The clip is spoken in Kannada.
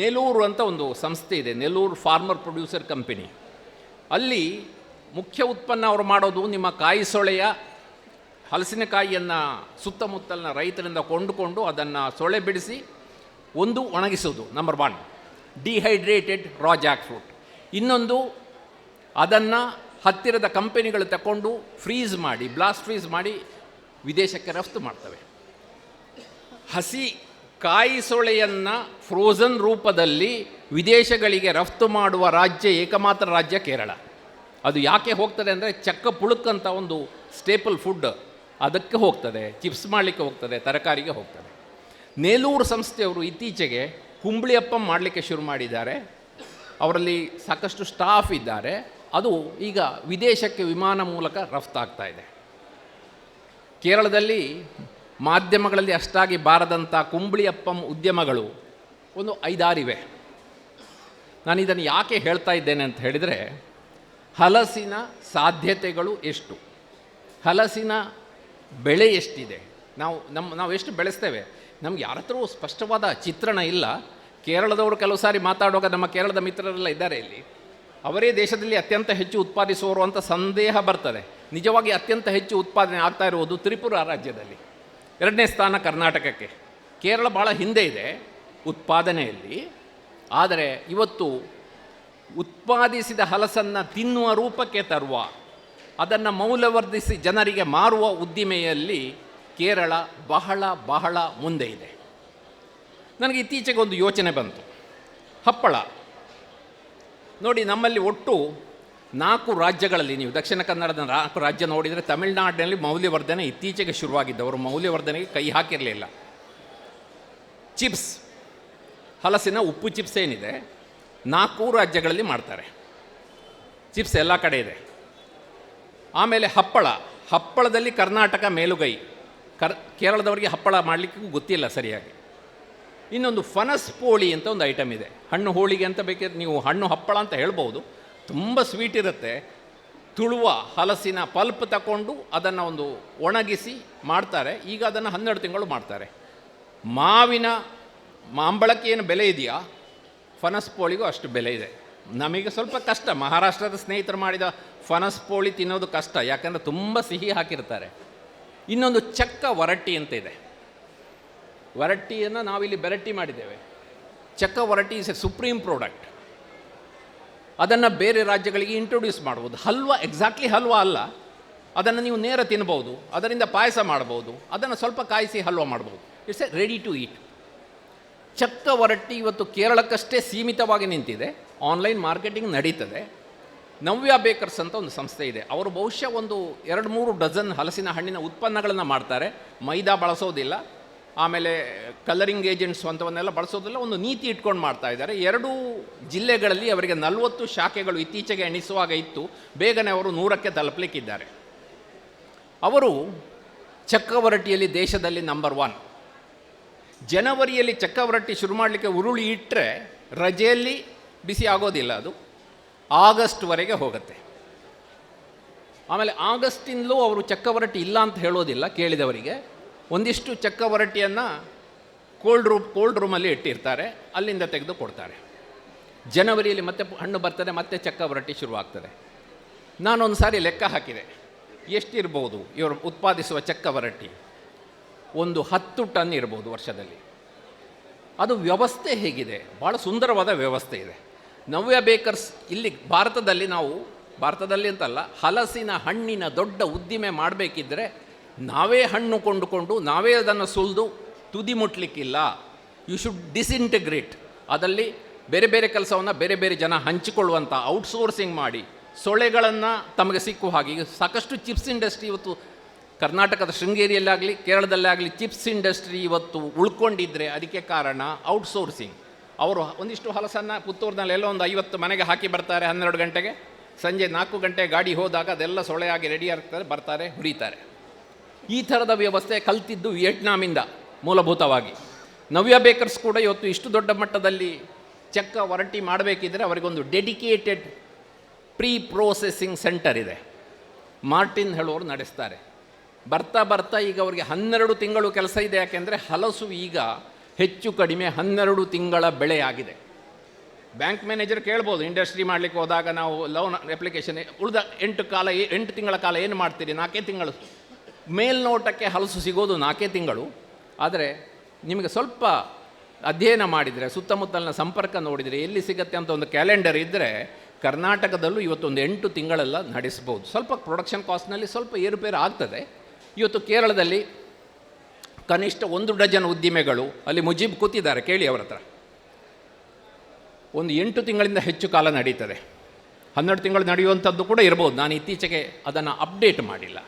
ನೆಲೂರು ಅಂತ ಒಂದು ಸಂಸ್ಥೆ ಇದೆ, ನೆಲೂರು ಫಾರ್ಮರ್ ಪ್ರೊಡ್ಯೂಸರ್ ಕಂಪನಿ ಅಲ್ಲಿ ಮುಖ್ಯ ಉತ್ಪನ್ನ ಅವರು ಮಾಡೋದು ನಿಮ್ಮ ಕಾಯಿ ಸೊಳೆಯ, ಹಲಸಿನಕಾಯಿಯನ್ನು ಸುತ್ತಮುತ್ತಲಿನ ರೈತರಿಂದ ಕೊಂಡುಕೊಂಡು ಅದನ್ನು ಸೊಳೆ ಬಿಡಿಸಿ ಒಂದು ಒಣಗಿಸೋದು number one dehydrated raw jackfruit ಇನ್ನೊಂದು, ಅದನ್ನು ಹತ್ತಿರದ ಕಂಪೆನಿಗಳು ತಗೊಂಡು ಫ್ರೀಸ್ ಮಾಡಿ ಬ್ಲಾಸ್ಟ್ ಫ್ರೀಸ್ ಮಾಡಿ ವಿದೇಶಕ್ಕೆ ರಫ್ತು ಮಾಡ್ತವೆ. ಹಸಿ ಕಾಯಿ ಸೊಳೆಯನ್ನು ಫ್ರೋಝನ್ ರೂಪದಲ್ಲಿ ವಿದೇಶಗಳಿಗೆ ರಫ್ತು ಮಾಡುವ ರಾಜ್ಯ ಏಕಮಾತ್ರ ರಾಜ್ಯ ಕೇರಳ. ಅದು ಯಾಕೆ ಹೋಗ್ತದೆ ಅಂದರೆ ಚಕ್ಕ ಪುಳುಕ್ ಅಂತ ಒಂದು ಸ್ಟೇಪಲ್ ಫುಡ್ ಅದಕ್ಕೆ ಹೋಗ್ತದೆ ಚಿಪ್ಸ್ ಮಾಡಲಿಕ್ಕೆ ಹೋಗ್ತದೆ, ತರಕಾರಿಗೆ ಹೋಗ್ತದೆ. ನೇಲೂರು ಸಂಸ್ಥೆಯವರು ಇತ್ತೀಚೆಗೆ ಕುಂಬಳಿಯಪ್ಪಂ ಮಾಡಲಿಕ್ಕೆ ಶುರು ಮಾಡಿದ್ದಾರೆ. ಅವರಲ್ಲಿ ಸಾಕಷ್ಟು ಸ್ಟಾಫ್ ಇದ್ದಾರೆ. ಅದು ಈಗ ವಿದೇಶಕ್ಕೆ ವಿಮಾನ ಮೂಲಕ ರಫ್ತಾಗ್ತಾ ಇದೆ. ಕೇರಳದಲ್ಲಿ ಮಾಧ್ಯಮಗಳಲ್ಲಿ ಅಷ್ಟಾಗಿ ಬಾರದಂಥ ಕುಂಬಳಿಯಪ್ಪಂ ಉದ್ಯಮಗಳು ಒಂದು ಐದಾರಿವೆ. ನಾನು ಇದನ್ನು ಯಾಕೆ ಹೇಳ್ತಾ ಇದ್ದೇನೆ ಅಂತ ಹೇಳಿದರೆ, ಹಲಸಿನ ಸಾಧ್ಯತೆಗಳು ಎಷ್ಟು? ಹಲಸಿನ ಬೆಳೆ ಎಷ್ಟಿದೆ? ನಾವು ನಮ್ಮ, ನಾವು ಎಷ್ಟು ಬೆಳೆಸ್ತೇವೆ? ನಮ್ಗೆ ಯಾರ ಹತ್ರವೂ ಸ್ಪಷ್ಟವಾದ ಚಿತ್ರಣ ಇಲ್ಲ. ಕೇರಳದವರು ಕೆಲವು ಸಾರಿ ಮಾತಾಡುವಾಗ ನಮ್ಮ ಕೇರಳದ ಮಿತ್ರರೆಲ್ಲ ಇದ್ದಾರೆ ಇಲ್ಲಿ. ಅವರೇ ದೇಶದಲ್ಲಿ ಅತ್ಯಂತ ಹೆಚ್ಚು ಉತ್ಪಾದಿಸುವರು ಅಂತ ಸಂದೇಹ ಬರ್ತದೆ. ನಿಜವಾಗಿ ಅತ್ಯಂತ ಹೆಚ್ಚು ಉತ್ಪಾದನೆ ಆಗ್ತಾ ಇರುವುದು ತ್ರಿಪುರ ರಾಜ್ಯದಲ್ಲಿ. ಎರಡನೇ ಸ್ಥಾನ ಕರ್ನಾಟಕಕ್ಕೆ. ಕೇರಳ ಭಾಳ ಹಿಂದೆ ಇದೆ, ಉತ್ಪಾದನೆಯಲ್ಲಿ. ಆದರೆ ಇವತ್ತು ಉತ್ಪಾದಿಸಿದ ಹಲಸನ್ನು ತಿನ್ನುವ ರೂಪಕ್ಕೆ ತರುವ, ಅದನ್ನು ಮೌಲ್ಯವರ್ಧಿಸಿ ಜನರಿಗೆ ಮಾರುವ ಉದ್ದಿಮೆಯಲ್ಲಿ ಕೇರಳ ಬಹಳ ಬಹಳ ಮುಂದೆ ಇದೆ. ನನಗೆ ಇತ್ತೀಚೆಗೆ ಒಂದು ಯೋಚನೆ ಬಂತು. ಹಪ್ಪಳ. ನೋಡಿ, ನಮ್ಮಲ್ಲಿ ಒಟ್ಟು ನಾಲ್ಕು ರಾಜ್ಯಗಳಲ್ಲಿ ನೀವು ದಕ್ಷಿಣ ಕನ್ನಡದ ನಾಲ್ಕು ರಾಜ್ಯ ನೋಡಿದರೆ ತಮಿಳುನಾಡಿನಲ್ಲಿ ಮೌಲ್ಯವರ್ಧನೆ ಇತ್ತೀಚೆಗೆ ಶುರುವಾಗಿದ್ದು ಶುರುವಾಗಿದ್ದವರು. ಮೌಲ್ಯವರ್ಧನೆಗೆ ಕೈ ಹಾಕಿರಲಿಲ್ಲ. ಚಿಪ್ಸ್. ಹಲಸಿನ ಉಪ್ಪು ಚಿಪ್ಸ್ ಏನಿದೆ? ನಾಲ್ಕು ರಾಜ್ಯಗಳಲ್ಲಿ ಮಾಡ್ತಾರೆ. ಚಿಪ್ಸ್ ಎಲ್ಲ ಕಡೆ ಇದೆ. ಆಮೇಲೆ ಹಪ್ಪಳ. ಹಪ್ಪಳದಲ್ಲಿ ಕರ್ನಾಟಕ ಮೇಲುಗೈ. ಕರ್, ಕೇರಳದವರಿಗೆ ಹಪ್ಪಳ ಮಾಡಲಿಕ್ಕೂ ಗೊತ್ತಿಲ್ಲ ಸರಿಯಾಗಿ. ಇನ್ನೊಂದು ಫನಸ್ ಪೋಳಿ ಅಂತ ಒಂದು ಐಟಮ್ ಇದೆ. ಹಣ್ಣು ಹೋಳಿಗೆ ಅಂತ ಬೇಕಿದ್ರೆ ನೀವು ಹಣ್ಣು ಹಪ್ಪಳ ಅಂತ ಹೇಳ್ಬೋದು. ತುಂಬ ಸ್ವೀಟ್ ಇರುತ್ತೆ. ತುಳುವ ಹಲಸಿನ ಪಲ್ಪ್ ತಗೊಂಡು ಅದನ್ನು ಒಂದು ಒಣಗಿಸಿ ಮಾಡ್ತಾರೆ. ಈಗ ಅದನ್ನು ಹನ್ನೆರಡು ತಿಂಗಳು ಮಾಡ್ತಾರೆ. ಮಾವಿನ ಮಾಂಬಳಕ್ಕೆ ಏನು ಬೆಲೆ ಇದೆಯಾ? ಫನಸ್ ಪೋಳಿಗೂ ಅಷ್ಟು ಬೆಲೆ ಇದೆ. ನಮಗೆ ಸ್ವಲ್ಪ ಕಷ್ಟ. ಮಹಾರಾಷ್ಟ್ರದ ಸ್ನೇಹಿತರು ಮಾಡಿದ ಫನಸ್ ಪೋಳಿ ತಿನ್ನೋದು ಕಷ್ಟ. ಯಾಕಂದರೆ ತುಂಬ ಸಿಹಿ ಹಾಕಿರ್ತಾರೆ. ಇನ್ನೊಂದು ಚಕ್ಕ ವರಟ್ಟಿ ಅಂತ ಇದೆ. ವರಟ್ಟಿಯನ್ನು ನಾವಿಲ್ಲಿ ಬೆರಟ್ಟಿ ಮಾಡಿದ್ದೇವೆ. ಚಕ್ಕ ವರಟ್ಟಿ ಇಸ್ ಎ ಸುಪ್ರೀಂ ಪ್ರಾಡಕ್ಟ್ ಅದನ್ನು ಬೇರೆ ರಾಜ್ಯಗಳಿಗೆ ಇಂಟ್ರೊಡ್ಯೂಸ್ ಮಾಡ್ಬೋದು. ಹಲ್ವಾ ಎಕ್ಸಾಕ್ಟ್ಲಿ ಹಲ್ವಾ ಅಲ್ಲ. ಅದನ್ನು ನೀವು ನೇರ ತಿನ್ಬೋದು, ಅದರಿಂದ ಪಾಯಸ ಮಾಡ್ಬೋದು, ಅದನ್ನು ಸ್ವಲ್ಪ ಕಾಯಿಸಿ ಹಲ್ವಾ ಮಾಡ್ಬೋದು. It's a ready to eat ಚಕ್ಕ Horatti ಇವತ್ತು ಕೇರಳಕ್ಕಷ್ಟೇ ಸೀಮಿತವಾಗಿ ನಿಂತಿದೆ. ಆನ್ಲೈನ್ ಮಾರ್ಕೆಟಿಂಗ್ ನಡೀತದೆ. ನವ್ಯ ಬೇಕರ್ಸ್ ಅಂತ ಒಂದು ಸಂಸ್ಥೆ ಇದೆ. ಅವರು ಬಹುಶಃ ಒಂದು ಎರಡು ಮೂರು ಡಜನ್ ಹಲಸಿನ ಹಣ್ಣಿನ ಉತ್ಪನ್ನಗಳನ್ನು ಮಾಡ್ತಾರೆ. ಮೈದಾ ಬಳಸೋದಿಲ್ಲ. ಆಮೇಲೆ ಕಲರಿಂಗ್ ಏಜೆಂಟ್ಸ್ ಅಂಥವನ್ನೆಲ್ಲ ಬಳಸೋದಿಲ್ಲ ಒಂದು ನೀತಿ ಇಟ್ಕೊಂಡು ಮಾಡ್ತಾ ಇದ್ದಾರೆ. ಎರಡೂ ಜಿಲ್ಲೆಗಳಲ್ಲಿ ಅವರಿಗೆ ನಲವತ್ತು ಶಾಖೆಗಳು ಇತ್ತೀಚೆಗೆ ಎಣಿಸುವಾಗ ಇತ್ತು. ಬೇಗನೆ ಅವರು ನೂರಕ್ಕೆ ತಲುಪಲಿಕ್ಕಿದ್ದಾರೆ. ಅವರು ಚಕ್ಕವರಟಿಯಲ್ಲಿ ದೇಶದಲ್ಲಿ ನಂಬರ್ ಒನ್ ಜನವರಿಯಲ್ಲಿ ಚಕ್ಕವರಟ್ಟಿ ಶುರು ಮಾಡಲಿಕ್ಕೆ ಉರುಳಿ ಇಟ್ಟರೆ ರಜೆಯಲ್ಲಿ ಬಿಸಿ ಆಗೋದಿಲ್ಲ ಅದು. ಆಗಸ್ಟ್ವರೆಗೆ ಹೋಗುತ್ತೆ. ಆಮೇಲೆ ಆಗಸ್ಟಿಂದಲೂ ಅವರು ಚಕ್ಕವರಟ್ಟಿ ಇಲ್ಲ ಅಂತ ಹೇಳೋದಿಲ್ಲ ಕೇಳಿದವರಿಗೆ. ಒಂದಿಷ್ಟು ಚಕ್ಕವರಟ್ಟಿಯನ್ನು ಕೋಲ್ಡ್ ರೂಮ್ ಕೋಲ್ಡ್ ರೂಮಲ್ಲಿ ಇಟ್ಟಿರ್ತಾರೆ. ಅಲ್ಲಿಂದ ತೆಗೆದು ಕೊಡ್ತಾರೆ. ಜನವರಿಯಲ್ಲಿ ಮತ್ತೆ ಹಣ್ಣು ಬರ್ತದೆ, ಮತ್ತೆ ಚಕ್ಕವರಟ್ಟಿ ಶುರುವಾಗ್ತದೆ. ನಾನೊಂದು ಸಾರಿ ಲೆಕ್ಕ ಹಾಕಿದೆ. ಎಷ್ಟಿರ್ಬೋದು ಇವರು ಉತ್ಪಾದಿಸುವ ಚಕ್ಕವರಟ್ಟಿ ಒಂದು ಹತ್ತು ಟನ್ ಇರ್ಬೋದು ವರ್ಷದಲ್ಲಿ. ಅದು ವ್ಯವಸ್ಥೆ ಹೇಗಿದೆ? ಭಾಳ ಸುಂದರವಾದ ವ್ಯವಸ್ಥೆ ಇದೆ. ನವ್ಯ ಬೇಕರ್ಸ್ ಇಲ್ಲಿ ಭಾರತದಲ್ಲಿ ನಾವು, ಭಾರತದಲ್ಲಿ ಅಂತಲ್ಲ, ಹಲಸಿನ ಹಣ್ಣಿನ ದೊಡ್ಡ ಉದ್ದಿಮೆ ಮಾಡಬೇಕಿದ್ರೆ ನಾವೇ ಹಣ್ಣು ಕೊಂಡುಕೊಂಡು ನಾವೇ ಅದನ್ನು ಸುಲಿದು ತುದಿ ಮುಟ್ಲಿಕ್ಕಿಲ್ಲ. ಯು ಶುಡ್ ಡಿಸ್ಇಂಟಿಗ್ರೇಟ್ ಅದರಲ್ಲಿ ಬೇರೆ ಬೇರೆ ಕೆಲಸವನ್ನು ಬೇರೆ ಬೇರೆ ಜನ ಹಂಚಿಕೊಳ್ಳುವಂಥ ಔಟ್ಸೋರ್ಸಿಂಗ್ ಮಾಡಿ ಸೊಳ್ಳೆಗಳನ್ನು ತಮಗೆ ಸಿಕ್ಕುವ ಹಾಗೆ. ಈಗ ಸಾಕಷ್ಟು ಚಿಪ್ಸ್ ಇಂಡಸ್ಟ್ರಿ ಇವತ್ತು ಕರ್ನಾಟಕದ ಶೃಂಗೇರಿಯಲ್ಲಾಗಲಿ, ಕೇರಳದಲ್ಲಾಗಲಿ ಚಿಪ್ಸ್ ಇಂಡಸ್ಟ್ರಿ ಇವತ್ತು ಉಳ್ಕೊಂಡಿದ್ದರೆ ಅದಕ್ಕೆ ಕಾರಣ ಔಟ್ಸೋರ್ಸಿಂಗ್ ಅವರು ಒಂದಿಷ್ಟು ಹಲಸನ್ನು ಪುತ್ತೂರಿನಲ್ಲಿ ಎಲ್ಲೋ ಒಂದು ಐವತ್ತು ಮನೆಗೆ ಹಾಕಿ ಬರ್ತಾರೆ ಹನ್ನೆರಡು ಗಂಟೆಗೆ. ಸಂಜೆ ನಾಲ್ಕು ಗಂಟೆ ಗಾಡಿ ಹೋದಾಗ ಅದೆಲ್ಲ ಸೊಳೆಯಾಗಿ ರೆಡಿ ಆಗ್ತಾರೆ, ಬರ್ತಾರೆ, ಹುರಿತಾರೆ. ಈ ಥರದ ವ್ಯವಸ್ಥೆ ಕಲ್ತಿದ್ದು ವಿಯೆಟ್ನಾಮಿಂದ ಮೂಲಭೂತವಾಗಿ. ನವ್ಯ ಬೇಕರ್ಸ್ ಕೂಡ ಇವತ್ತು ಇಷ್ಟು ದೊಡ್ಡ ಮಟ್ಟದಲ್ಲಿ ಚಕ್ಕ ವರಟಿ ಮಾಡಬೇಕಿದ್ರೆ ಅವರಿಗೊಂದು ಡೆಡಿಕೇಟೆಡ್ ಪ್ರೀ ಪ್ರೋಸೆಸಿಂಗ್ ಸೆಂಟರ್ ಇದೆ. ಮಾರ್ಟಿನ್ ಹೇಳೋರು ನಡೆಸ್ತಾರೆ. ಬರ್ತಾ ಬರ್ತಾ ಈಗ ಅವರಿಗೆ ಹನ್ನೆರಡು ತಿಂಗಳು ಕೆಲಸ ಇದೆ, ಯಾಕೆಂದರೆ ಹಲಸು ಈಗ ಹೆಚ್ಚು ಕಡಿಮೆ ಹನ್ನೆರಡು ತಿಂಗಳ ಬೆಳೆಯಾಗಿದೆ ಬ್ಯಾಂಕ್ ಮ್ಯಾನೇಜರ್ ಕೇಳ್ಬೋದು, ಇಂಡಸ್ಟ್ರಿ ಮಾಡಲಿಕ್ಕೆ ಹೋದಾಗ ನಾವು ಲೋನ್ ಅಪ್ಲಿಕೇಶನ್ ಉಳಿದ ಎಂಟು ಕಾಲ, ಎಂಟು ತಿಂಗಳ ಕಾಲ ಏನು ಮಾಡ್ತೀರಿ, ನಾಲ್ಕೇ ತಿಂಗಳು? ಮೇಲ್ನೋಟಕ್ಕೆ ಹಲಸು ಸಿಗೋದು ನಾಲ್ಕೇ ತಿಂಗಳು. ಆದರೆ ನಿಮಗೆ ಸ್ವಲ್ಪ ಅಧ್ಯಯನ ಮಾಡಿದರೆ, ಸುತ್ತಮುತ್ತಲಿನ ಸಂಪರ್ಕ ನೋಡಿದರೆ ಎಲ್ಲಿ ಸಿಗತ್ತೆ ಅಂತ ಒಂದು ಕ್ಯಾಲೆಂಡರ್ ಇದ್ದರೆ ಕರ್ನಾಟಕದಲ್ಲೂ ಇವತ್ತೊಂದು ಎಂಟು ತಿಂಗಳೆಲ್ಲ ನಡೆಸ್ಬೋದು. ಸ್ವಲ್ಪ ಪ್ರೊಡಕ್ಷನ್ ಕಾಸ್ಟ್ನಲ್ಲಿ ಸ್ವಲ್ಪ ಏರುಪೇರು ಆಗ್ತದೆ. ಇವತ್ತು ಕೇರಳದಲ್ಲಿ ಕನಿಷ್ಠ ಒಂದು ಡಜನ್ ಉದ್ದಿಮೆಗಳು ಅಲ್ಲಿ ಮುಜೀಬ್ ಕೂತಿದ್ದಾರೆ, ಕೇಳಿ ಅವರ ಹತ್ರ. ಒಂದು ಎಂಟು ತಿಂಗಳಿಂದ ಹೆಚ್ಚು ಕಾಲ ನಡೀತದೆ. ಹನ್ನೆರಡು ತಿಂಗಳು ನಡೆಯುವಂಥದ್ದು ಕೂಡ ಇರ್ಬೋದು. ನಾನು ಇತ್ತೀಚೆಗೆ ಅದನ್ನು ಅಪ್ಡೇಟ್ ಮಾಡಿಲ್ಲ.